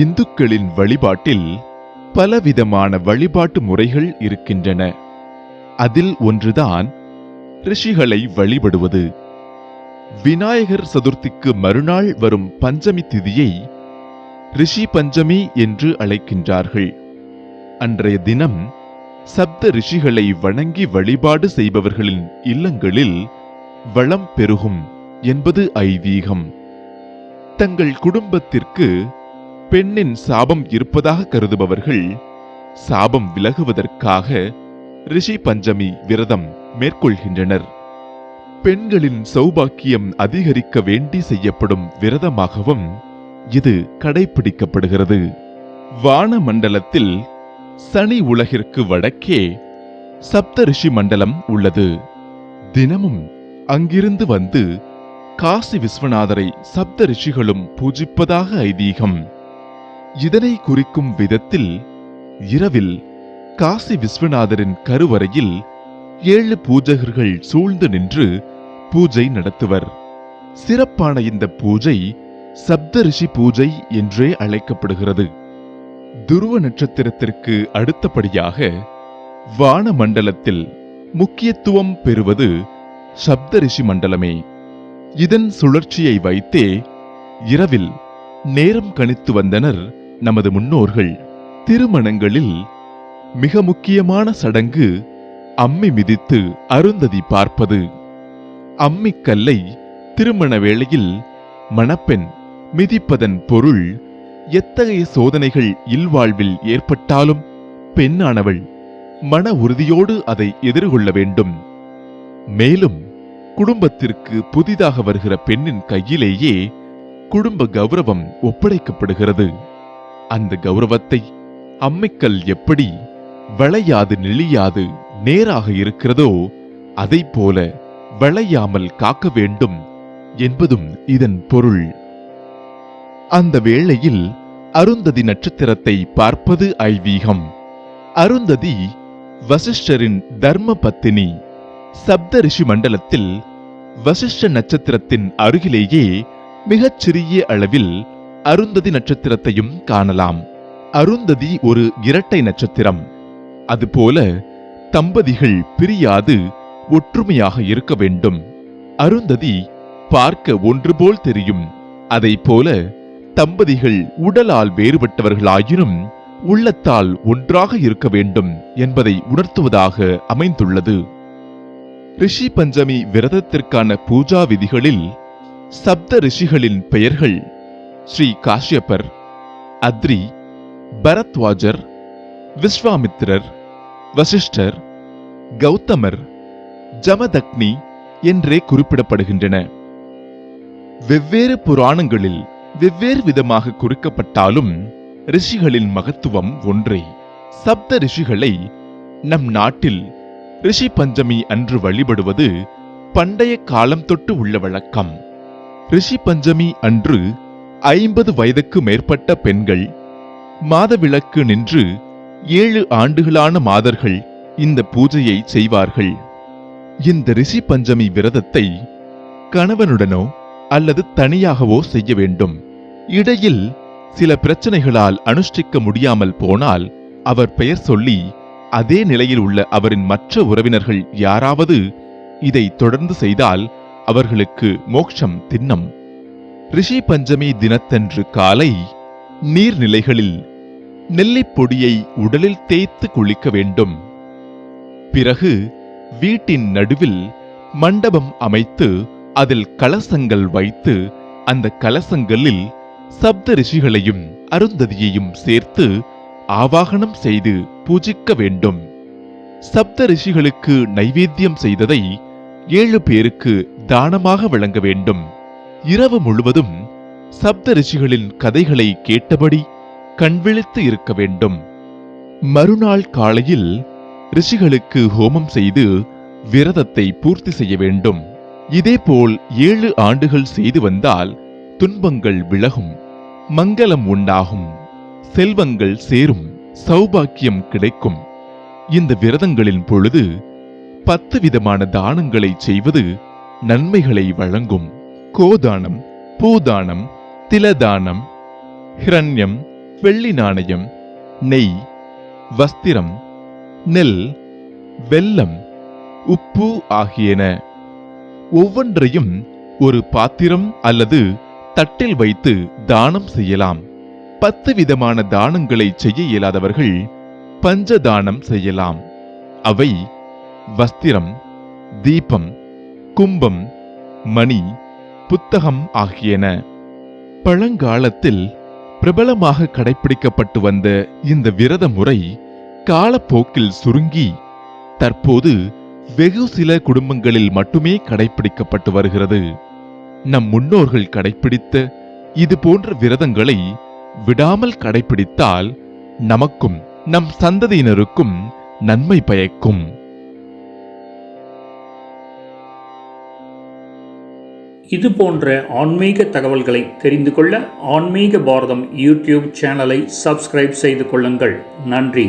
இந்துக்களின் வழிபாட்டில் பலவிதமான வழிபாட்டு முறைகள் இருக்கின்றன. அதில் ஒன்றுதான் ரிஷிகளை வழிபடுவது. விநாயகர் சதுர்த்திக்கு மறுநாள் வரும் பஞ்சமி திதியை ரிஷி பஞ்சமி என்று அழைக்கின்றார்கள். அன்றைய தினம் சப்த ரிஷிகளை வணங்கி வழிபாடு செய்பவர்களின் இல்லங்களில் வளம் பெருகும் என்பது ஐதீகம். தங்கள் குடும்பத்திற்கு பெண்ணின் சாபம் இருப்பதாக கருதுபவர்கள் சாபம் விலகுவதற்காக ரிஷி பஞ்சமி விரதம் மேற்கொள்கின்றனர். பெண்களின் சௌபாக்கியம் அதிகரிக்க வேண்டி செய்யப்படும் விரதமாகவும் இது கடைபிடிக்கப்படுகிறது வான மண்டலத்தில் சனி உலகிற்கு வடக்கே சப்தரிஷி மண்டலம் உள்ளது. தினமும் அங்கிருந்து வந்து காசி விஸ்வநாதரை சப்த ரிஷிகளும் பூஜிப்பதாக ஐதீகம். இதனை குறிக்கும் விதத்தில் இரவில் காசி விஸ்வநாதரின் கருவறையில் ஏழு பூஜகர்கள் சூழ்ந்து நின்று பூஜை நடத்துவர். சிறப்பான இந்த பூஜை சப்தரிஷி பூஜை என்றே அழைக்கப்படுகிறது. துருவ நட்சத்திரத்திற்கு அடுத்தபடியாக வான மண்டலத்தில் முக்கியத்துவம் பெறுவது சப்தரிஷி மண்டலமே. இதன் சுழற்சியை வைத்தே இரவில் நேரம் கணித்து வந்தனர் நமது முன்னோர்கள். திருமணங்களில் மிக முக்கியமான சடங்கு அம்மி மிதித்து அருந்ததி பார்ப்பது. அம்மிக்கல்லை திருமண வேளையில் மணப்பெண் மிதிப்பதன் பொருள் எத்தகைய சோதனைகள் இல்வாழ்வில் ஏற்பட்டாலும் பெண்ணானவள் மன உறுதியோடு அதை எதிர்கொள்ள வேண்டும். மேலும் குடும்பத்திற்கு புதிதாக வருகிற பெண்ணின் கையிலேயே குடும்ப கௌரவம் ஒப்படைக்கப்படுகிறது. அந்த கௌரவத்தை அம்மைக்கல் எப்படி வளையாது நெளியாது நேராக இருக்கிறதோ அதைப் போல வளையாமல் காக்க வேண்டும் என்பதும் இதன் பொருள். அந்த வேளையில் அருந்ததி நட்சத்திரத்தை பார்ப்பது ஐவீகம் அருந்ததி வசிஷ்டரின் தர்ம பத்தினி சப்த ரிஷி மண்டலத்தில் வசிஷ்ட நட்சத்திரத்தின் அருகிலேயே மிகச் சிறிய அளவில் அருந்ததி நட்சத்திரத்தையும் காணலாம். அருந்ததி ஒரு இரட்டை நட்சத்திரம். அதுபோல தம்பதிகள் பிரியாது ஒற்றுமையாக இருக்க வேண்டும். அருந்ததி பார்க்க ஒன்று போல் தெரியும். அதைப் போல தம்பதிகள் உடலால் வேறுபட்டவர்களாயினும் உள்ளத்தால் ஒன்றாக இருக்க வேண்டும் என்பதை உணர்த்துவதாக அமைந்துள்ளது. ரிஷி பஞ்சமி விரதத்திற்கான பூஜா விதிகளில் சப்த ரிஷிகளின் பெயர்கள் ஸ்ரீ காஷ்யபர் அத்ரி பரத்வாஜர் விஸ்வாமித்திரர் வசிஷ்டர் கௌதமர் ஜமதக்னி என்றே குறிப்பிடப்படுகின்றன. வெவ்வேறு புராணங்களில் வெவ்வேறு விதமாக குறிக்கப்பட்டாலும் ரிஷிகளின் மகத்துவம் ஒன்றே. சப்த ரிஷிகளை நம் நாட்டில் ரிஷி பஞ்சமி அன்று வழிபடுவது பண்டைய காலம் தொட்டு உள்ள வழக்கம். ரிஷி பஞ்சமி அன்று ஐம்பது வயதுக்கு மேற்பட்ட பெண்கள் மாதவிளக்கு நின்று ஏழு ஆண்டுகளான மாதர்கள் இந்த பூஜையை செய்வார்கள். இந்த ரிஷி பஞ்சமி விரதத்தை கணவனுடனோ அல்லது தனியாகவோ செய்ய வேண்டும். இடையில் சில பிரச்சனைகளால் அனுஷ்டிக்க முடியாமல் போனால் அவர் பெயர் சொல்லி அதே நிலையில் உள்ள அவரின் மற்ற உறவினர்கள் யாராவது இதை தொடர்ந்து செய்தால் அவர்களுக்கு மோட்சம் திண்ணம். ரிஷி பஞ்சமி தினத்தன்று காலை நீர்நிலைகளில் நெல்லிப் பொடியை உடலில் தேய்த்து குளிக்க வேண்டும். பிறகு வீட்டின் நடுவில் மண்டபம் அமைத்து அதில் கலசங்கள் வைத்து அந்த கலசங்களில் சப்த ரிஷிகளையும் அருந்ததியையும் சேர்த்து ஆவாகனம் செய்து பூஜிக்க வேண்டும். சப்த ரிஷிகளுக்கு நைவேத்தியம் செய்ததை ஏழு பேருக்கு தானமாக வழங்க வேண்டும். இரவு முழுவதும் சப்த ரிஷிகளின் கதைகளை கேட்டபடி கண்விழித்து இருக்க வேண்டும். மறுநாள் காலையில் ரிஷிகளுக்கு ஹோமம் செய்து விரதத்தை பூர்த்தி செய்ய வேண்டும். இதேபோல் ஏழு ஆண்டுகள் செய்து வந்தால் துன்பங்கள் விலகும் மங்களம் உண்டாகும் செல்வங்கள் சேரும் சௌபாக்கியம் கிடைக்கும். இந்த விரதங்களின் பொழுது பத்து விதமான தானங்களை செய்வது நன்மைகளை வழங்கும். கோதானம் பூதானம் திலதானம் ஹிரண்யம் வெள்ளி நாணயம் நெய் வஸ்திரம் நெல் வெல்லம் உப்பு ஆகியன ஒவ்வொன்றையும் ஒரு பாத்திரம் அல்லது தட்டில் வைத்து தானம் செய்யலாம். பத்து விதமான தானங்களை செய்ய இயலாதவர்கள் பஞ்ச தானம் செய்யலாம். அவை வஸ்திரம் தீபம் கும்பம் மணி புத்தகம் ஆகியன. பழங்காலத்தில் பிரபலமாக கடைபிடிக்கப்பட்டு வந்த இந்த விரத முறை காலப்போக்கில் சுருங்கி தற்போது வெகு சில குடும்பங்களில் மட்டுமே கடைபிடிக்கப்பட்டு வருகிறது. நம் முன்னோர்கள் கடைபிடித்த இது போன்ற விரதங்களை விடாமல் கடைபிடித்தால் நமக்கும் நம் சந்ததியினருக்கும் நன்மை பயக்கும். இது போன்ற ஆன்மீக தகவல்களை தெரிந்து கொள்ள ஆன்மீக பாரதம் யூடியூப் சேனலை சப்ஸ்கிரைப் செய்து கொள்ளுங்கள். நன்றி.